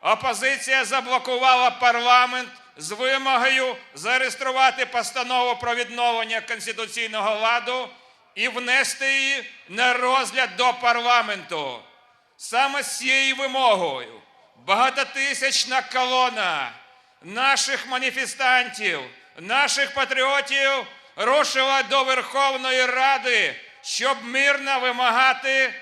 опозиція заблокувала парламент з вимогою зареєструвати постанову про відновлення конституційного ладу і внести її на розгляд до парламенту. Саме з цією вимогою багатотисячна колона наших маніфестантів, наших патріотів рушила до Верховної Ради, щоб мирно вимагати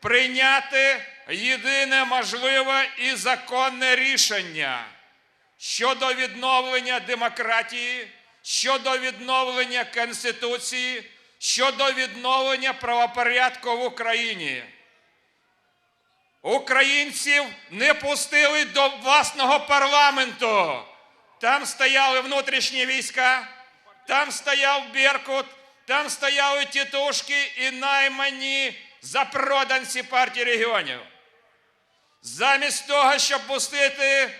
прийняти єдине можливе і законне рішення щодо відновлення демократії, щодо відновлення Конституції, щодо відновлення правопорядку в Україні. Українців не пустили до власного парламенту. Там стояли внутрішні війська, там стояв Беркут, там стояли тітушки і наймані запроданці партії регіонів. Замість того, щоб пустити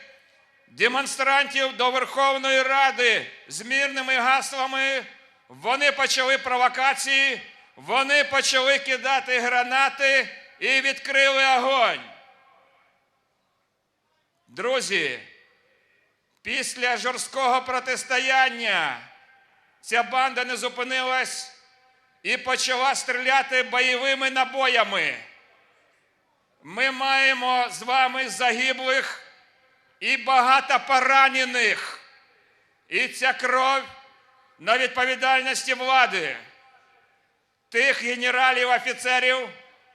демонстрантів до Верховної Ради з мирними гаслами, вони почали провокації, вони почали кидати гранати і відкрили огонь. Друзі, після жорсткого протистояння ця банда не зупинилась і почала стріляти бойовими набоями. Ми маємо з вами загиблих і багато поранених. І ця кров на відповідальності влади тих генералів, офіцерів,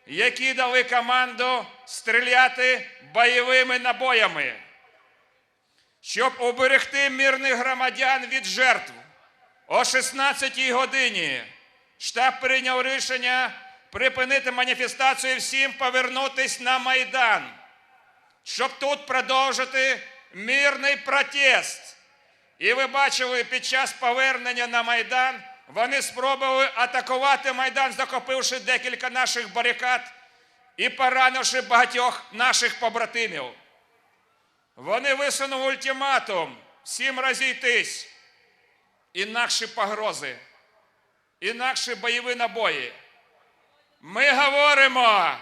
які дали команду стріляти бойовими набоями, щоб уберегти мирних громадян від жертв. О 16-й годині штаб прийняв рішення припинити маніфестацію всім повернутись на Майдан, щоб тут продовжити мирний протест. І ви бачили, під час повернення на Майдан вони спробували атакувати Майдан, захопивши декілька наших барикад і поранивши багатьох наших побратимів. Вони висунули ультиматум всім розійтись, інакші погрози, інакші бойові набої. Ми говоримо,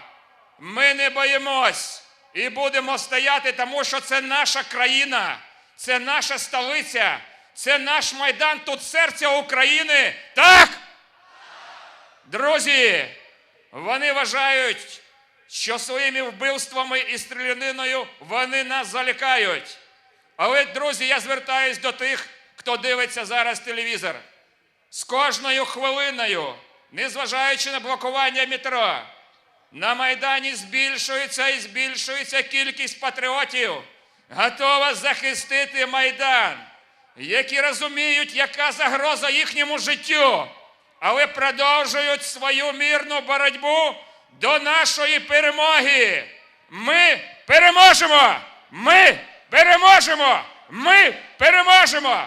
ми не боїмось і будемо стояти, тому що це наша країна, це наша столиця, це наш майдан, тут серце України. Так? Друзі, вони вважають, що своїми вбивствами і стріляниною вони нас залякають. Але, друзі, я звертаюсь до тих, хто дивиться зараз телевізор. З кожною хвилиною, незважаючи на блокування метро, на Майдані збільшується і збільшується кількість патріотів, готова захистити Майдан, які розуміють, яка загроза їхньому життю, але продовжують свою мирну боротьбу до нашої перемоги. Ми переможемо! Ми переможемо! Ми переможемо!